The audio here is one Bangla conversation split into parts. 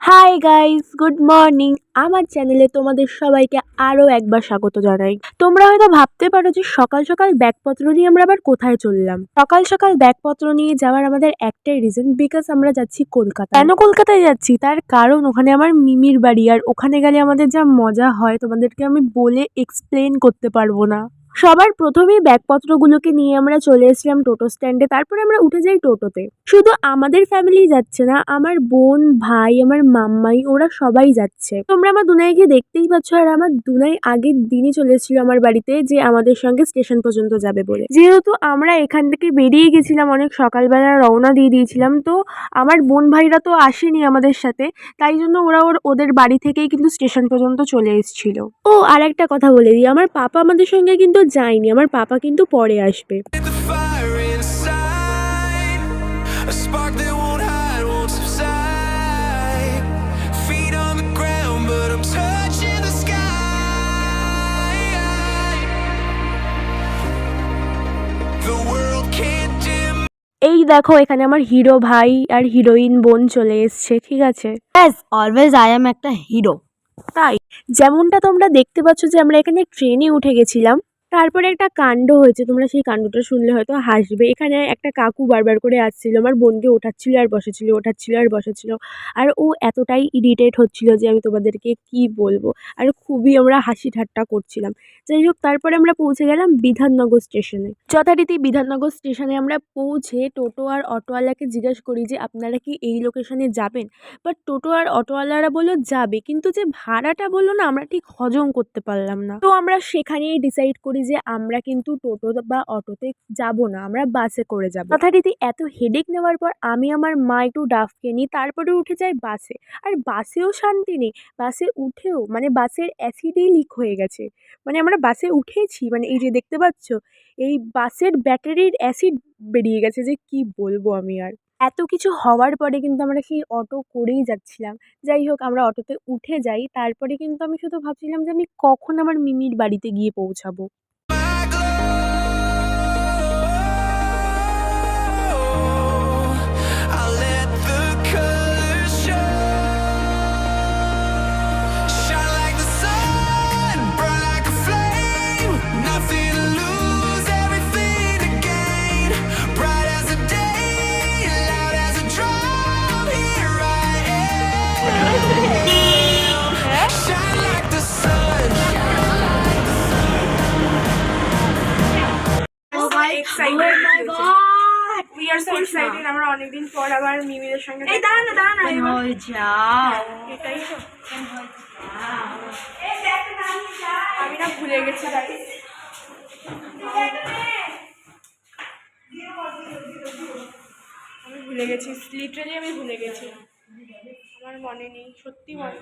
হাই গাইস গুড মর্নিং আমার চ্যানেলে তোমাদের সবাইকে আরও একবার স্বাগত জানাই। তোমরা হয়তো ভাবতে পারো যে সকাল সকাল ব্যাগপত্র নিয়ে আমরা আবার কোথায় চললাম। সকাল সকাল ব্যাগপত্র নিয়ে যাওয়ার আমাদের একটাই রিজন বিকজ আমরা যাচ্ছি কলকাতা কেন কলকাতায় যাচ্ছি? তার কারণ ওখানে আমার মিমির বাড়ি, আর ওখানে গেলে আমাদের যা মজা হয়, তোমাদেরকে আমি বলে এক্সপ্লেন করতে পারব না। সবার প্রথমেই ব্যাগপত্রগুলোকে নিয়ে আমরা চলে এসেছিলাম টোটো স্ট্যান্ডে, তারপরে আমরা উঠে যাই টোটোতে। শুধু আমাদের ফ্যামিলি যাচ্ছে না, আমার বোন, ভাই, আমার মাম্মাই, ওরা সবাই যাচ্ছে। তোমরা আমার দুনাইকে দেখতেই পাচ্ছ আর আমার দুনাই আগের দিনই চলে এসেছিল আমার বাড়িতে যে আমাদের সঙ্গে স্টেশন পর্যন্ত যাবে বলে। যেহেতু আমরা এখান থেকে বেরিয়ে গেছিলাম, অনেক সকালবেলা রওনা দিয়ে দিয়েছিলাম, তো আমার বোন ভাইরা তো আসেনি আমাদের সাথে, তাই জন্য ওরা ওর, ওদের বাড়ি থেকেই কিন্তু স্টেশন পর্যন্ত চলে এসেছিল। ও আর একটা কথা বলে দিই, আমার পাপা আমাদের সঙ্গে কিন্তু যায়নি আমার পাপা কিন্তু পরে আসবে। এই দেখো এখানে আমার হিরো ভাই আর হিরোইন বোন চলে এসছে ঠিক আছে? অলওয়েজ আই এম একটা হিরো তাই যেমনটা তোমরা দেখতে পাচ্ছ যে আমরা এখানে ট্রেনে উঠে গেছিলাম তারপরে একটা কাণ্ড হয়েছে, তোমরা সেই কাণ্ডটা শুনলে হয়তো হাসবে। এখানে একটা কাকু বারবার করে আসছিল, আমার বোনকে ওঠাচ্ছিল আর বসেছিল, ওঠাচ্ছিল আর বসেছিল। আর ও এতটাই ইরিটেট হচ্ছিল যে আমি তোমাদেরকে কি বলব? আর খুবই আমরা হাসি ঠাট্টা করছিলাম। যাই হোক তারপরে আমরা পৌঁছে গেলাম বিধাননগর স্টেশনে যথারীতি বিধাননগর স্টেশনে আমরা পৌঁছে টোটো আর অটোওয়ালাকে জিজ্ঞেস করি যে, আপনারা কি এই লোকেশনে যাবেন? বাট টোটো আর অটোওয়ালারা বলল, যাবে। কিন্তু যে ভাড়াটা বলল না, আমরা ঠিক হজম করতে পারলাম না। তো আমরা সেখানেই ডিসাইড করি যে আমরা কিন্তু টোটো বা অটোতে যাব না, আমরা বাসে করে যাব। যথারীতি এত হেডেক নেওয়ার পর আমি আমার মা একটু ডাফকে নিই তারপরে উঠে যাই বাসে আর বাসেও শান্তি নেই বাসে উঠেও মানে বাসের অ্যাসিডই লিক হয়ে গেছে। মানে আমরা বাসে উঠেছি মানে এই যে দেখতে পাচ্ছ, এই বাসের ব্যাটারির অ্যাসিড বেরিয়ে গেছে যে কি বলব আমি আর। এত কিছু হওয়ার পরে কিন্তু আমরা সেই অটো করেই যাচ্ছিলাম। যাই হোক, আমরা অটোতে উঠে যাই, তারপরে কিন্তু আমি শুধু ভাবছিলাম যে আমি কখন আমার মিমির বাড়িতে গিয়ে পৌঁছাবো। My excited. My god! We are so excited আমরা অনেকদিন পর আবার মিমিদের সঙ্গে এই দাঁড়া না দাঁড়া না হয়ে যাও এটাই তো। আমি না ভুলে গেছি আমি ভুলে গেছি লিটারালি আমি ভুলে গেছি। আমার মনে নেই সত্যি মনে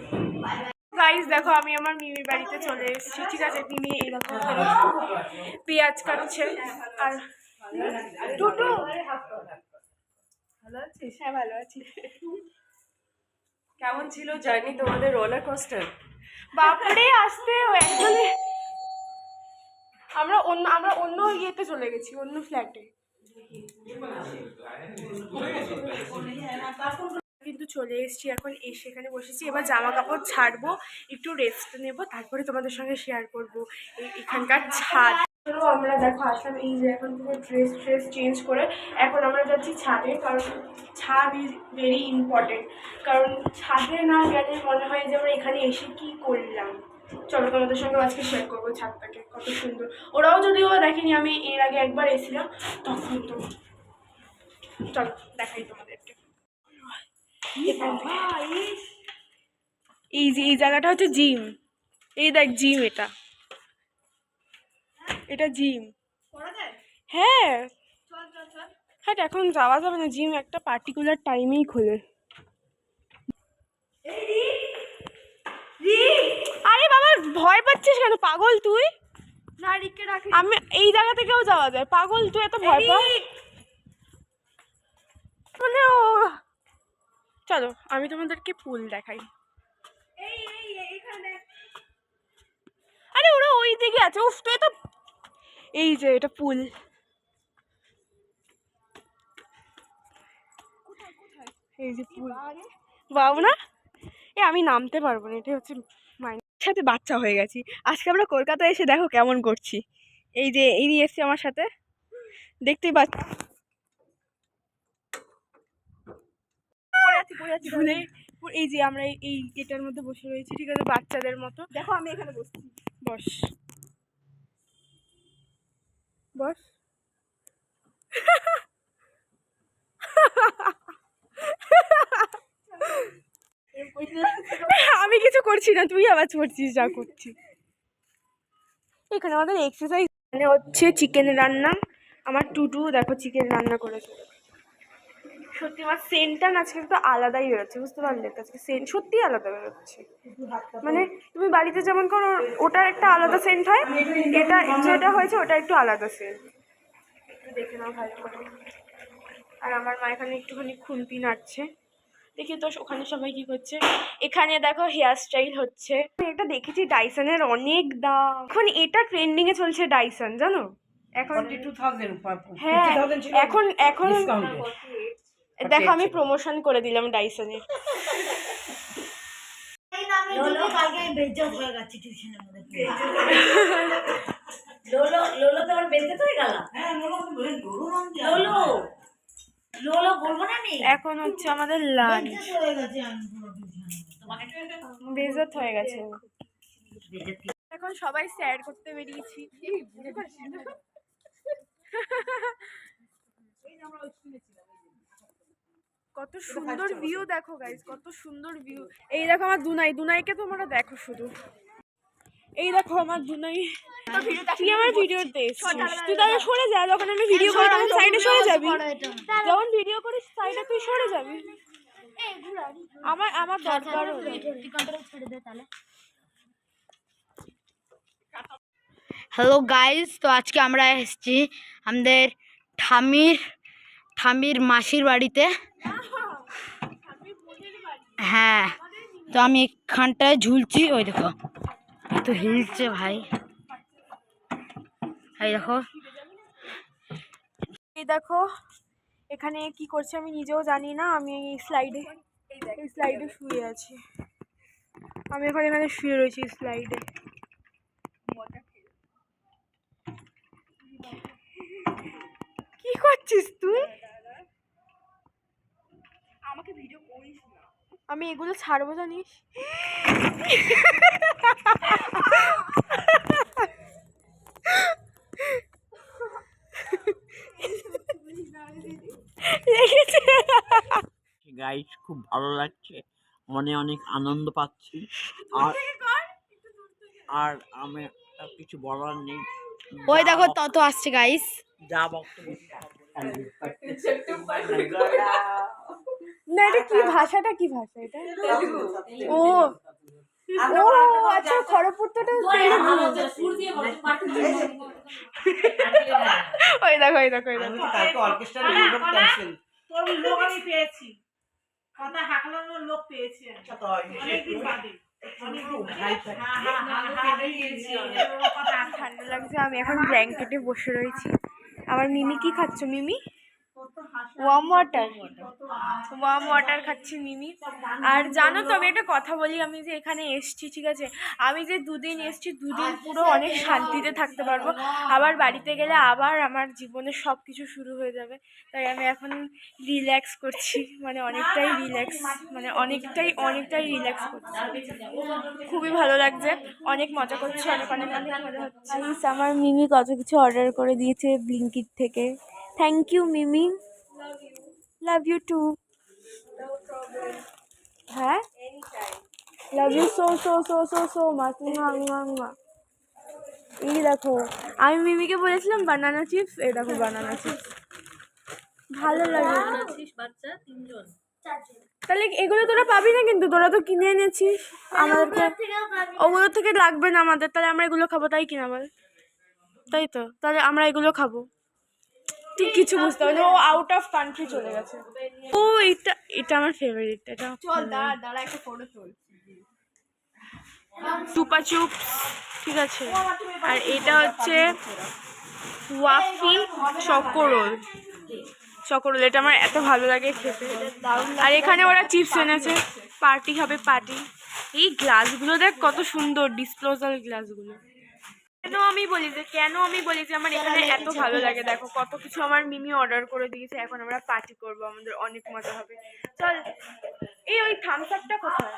গাইস দেখো আমি আমার মিমির বাড়িতে চলে এসেছি ঠিক আছে? মিমি এরকম পেঁয়াজ কাটছে আর টোটো। ভালো আছিস? হ্যাঁ ভালো আছি। কেমন ছিল জার্নি তোমাদের রোলার কোস্টার বাপরে আসতে অ্যাকচুয়ালি আমরা অন্য আমরা অন্য ইয়েতে চলে গেছি অন্য ফ্ল্যাটে কিন্তু চলে এসেছি এখন এসে এখানে বসেছি। এবার জামা কাপড় ছাড়বো, একটু রেস্ট নেব, তারপরে তোমাদের সঙ্গে শেয়ার করব এখানকার ছাদ। তো আমরা দেখো, আসলাম এই যে এখন পুরো ড্রেস ট্রেস চেঞ্জ করে। এখন আমরা যাচ্ছি ছাদে, কারণ ছাদ ইজ ভেরি ইম্পর্টেন্ট কারণ ছাদে না গেলে মনে হয় যে আমরা এখানে এসে কি করলাম। চলো তোমাদের সঙ্গে আজকে শেয়ার করব ছাদটাকে, কত সুন্দর। ওরাও যদিও দেখেনি, আমি এর আগে একবার এসেছিলাম, তখন তো চলো, দেখাই থেকে। এই যে এই জায়গাটা হচ্ছে জিম এই দেখ জিম এটা। এটা জিম হ্যাঁ। হ্যাঁ এখন যাওয়া যাবে না জিম একটা পার্টিকুলার টাইমেই খোলে। আরে বাবা ভয় পাচ্ছিস কেন? পাগল তুই? আমি এই জায়গা থেকেও যাওয়া যায়। পাগল তুই এত ভয় পা মানে ও চলো আমি তোমাদেরকে পুল দেখাই। আরে ওরা ওই দিকে আছে উফ তো এই যে এটা পুল এই যে পুল বাবু না? এ আমি নামতে পারব না এটা হচ্ছে মাইনের সাথে বাচ্চা হয়ে গেছি। আজকে আমরা কলকাতায় এসে দেখো কেমন করছি। এই যে এই নিয়ে এসছি আমার সাথে। দেখতেই পাচ্ছ ঝুলে এই যে আমরা এই- এটার মধ্যে বসে রয়েছি ঠিক আছে বাচ্চাদের মতো। দেখো আমি এখানে বসছি। বস। বস। আমি কিছু করছি না তুই আবার করছিস যা করছিস এখানে আমাদের এক্সারসাইজ মানে হচ্ছে চিকেন রান্না। আমার টুটু দেখো চিকেন রান্না করেছে। সত্যি আমার সেন্টটা আজকে একটু আলাদাই বেরোচ্ছে বুঝতে পারলে? আজকে সেন্ট সত্যিই আলাদা বেরোচ্ছে। মানে তুমি বাড়িতে যেমন করো ওটার একটা আলাদা সেন্ট হয় এটা যেটা হয়েছে ওটা একটু আলাদা সেন্ট। একটু দেখে নাও ভালো করে। আর আমার মা এখানে একটুখানি খুন্তি নাড়ছে। দেখি তো ওখানে সবাই কি করছে। এখানে দেখো হেয়ার স্টাইল হচ্ছে। আমি এটা দেখেছি ডাইসনের অনেক দাম। এখন এটা ট্রেন্ডিং এ চলছে ডাইসন জানো? এখন হ্যাঁ এখন এখন দেখো আমি প্রমোশন করে দিলাম ডাইসনের লোলো। হয়ে গেছি টিউশনের মধ্যে। লোলো লোলো তো আমার বেজ্জত হয়ে গেল? হ্যাঁ লোলো লোলো? লোলো বলব না নি? এখন হচ্ছে আমাদের লাঞ্চ বেজ্জত হয়ে গেছি আমি পুরো টিউশনের বেজত হয়ে গেছে এখন সবাই স্যার করতে বেরিয়েছি। কত সুন্দর ভিউ দেখো গাইস কত সুন্দর ভিউ এই দেখো আমার দুনাই দুনাইকে তোমরা দেখো শুধু। এই দেখো আমার দুনাই। তুই আমার ভিডিওতে তুই তাহলে সরে যা যখন আমি ভিডিও করি তখন সাইডে সরে যাবি। যখন ভিডিও করিস সাইডে তুই সরে যাবি। আমার আমার দরকার হ্যালো গাইস তো আজকে আমরা এসেছি আমাদের ঠামির ঠামির মাসির বাড়িতে। হ্যাঁ তো আমি এখানটায় ঝুলছি ওই দেখো। তো হিলছে ভাই। এই দেখো। এই দেখো এখানে কি করছে আমি নিজেও জানি না আমি এই স্লাইডে এই স্লাইডে শুয়ে আছি। আমি এখন এখানে শুয়ে রয়েছি স্লাইডে কি করছিস তুই? আমাকে ভিডিও করিস না। আমি এগুলো ছাড়বো জানিস? গাইস খুব ভালো লাগছে। মনে অনেক আনন্দ পাচ্ছি। আর আর আমি আর কিছু বলার নেই। ওই দেখো তত আসছে গাইস যা বক্তব্য। না এটা কি ভাষাটা কি ভাষা এটা ও ও আচ্ছা খড়গপুরটা তেলুগু ওই দেখো ওই দেখো ওই দেখো তোর লোক আমি পেয়েছি কথা হাঁকলানোর লোক পেয়েছি অনেকদিন বাদে অনেকদিন বাদে। হ্যাঁ, হ্যাঁ, হ্যাঁ, হ্যাঁ, পেয়েছি অনেক। কথা ঠান্ডা লাগছে আমি এখন ব্ল্যাঙ্কেটে বসে রয়েছি আমার মিমি কি খাচ্ছ Mimi warm water warm water খাচ্ছি মিমি। আর জানো তো, আমি একটা কথা বলি, আমি যে এখানে এসছি, ঠিক আছে? আমি যে দুদিন এসছি, দুদিন পুরো অনেক শান্তিতে থাকতে পারব। আবার বাড়িতে গেলে আবার আমার জীবনে সব কিছু শুরু হয়ে যাবে। তাই আমি এখন রিল্যাক্স করছি মানে অনেকটাই রিল্যাক্স মানে অনেকটাই অনেকটাই রিল্যাক্স করছি। খুবই ভালো লাগছে, অনেক মজা করছি, অনেক অনেক অনেক মজা হচ্ছে। আমার মিমি কত কিছু অর্ডার করে দিয়েছে ব্লিঙ্কিট থেকে। Thank you Mimi. Love you too হ্যাঁ love you so so so so so much এই দেখো আমি মিমিকে বলেছিলাম বানানা চিপস এই দেখো বানানা চিপস ভালো লাগে। তাহলে এগুলো তোরা পাবি না কিন্তু তোরা তো কিনে এনেছিস। আমাদেরকে ওগুলো থেকে লাগবে না আমাদের তাহলে আমরা এগুলো খাব তাই কিনা বল? তাই তো তাহলে আমরা এগুলো খাব। তুই কিছু বুঝতে পারবি ও আউট অফ কান্ট্রি চলে গেছে। ও এটা এটা আমার ফেভারিট এটা চল দাঁড়া দাঁড়া একটা ফটো চল চুপা চুপ ঠিক আছে। আর এটা হচ্ছে ওয়াফি চকোরোল। চকোরোল এটা আমার এত ভালো লাগে খেতে। আর এখানে ওরা চিপস এনেছে। পার্টি হবে পার্টি এই গ্লাসগুলো দেখ কত সুন্দর ডিসপোজাল গ্লাসগুলো কেন আমি বলি যে কেন আমি বলি যে আমার এখানে এত ভালো লাগে? দেখো কত কিছু আমার মিমি অর্ডার করে দিয়েছে এখন আমরা পার্টি করব আমাদের অনেক মজা হবে। চল এই ওই থামস আপটা কোথায়?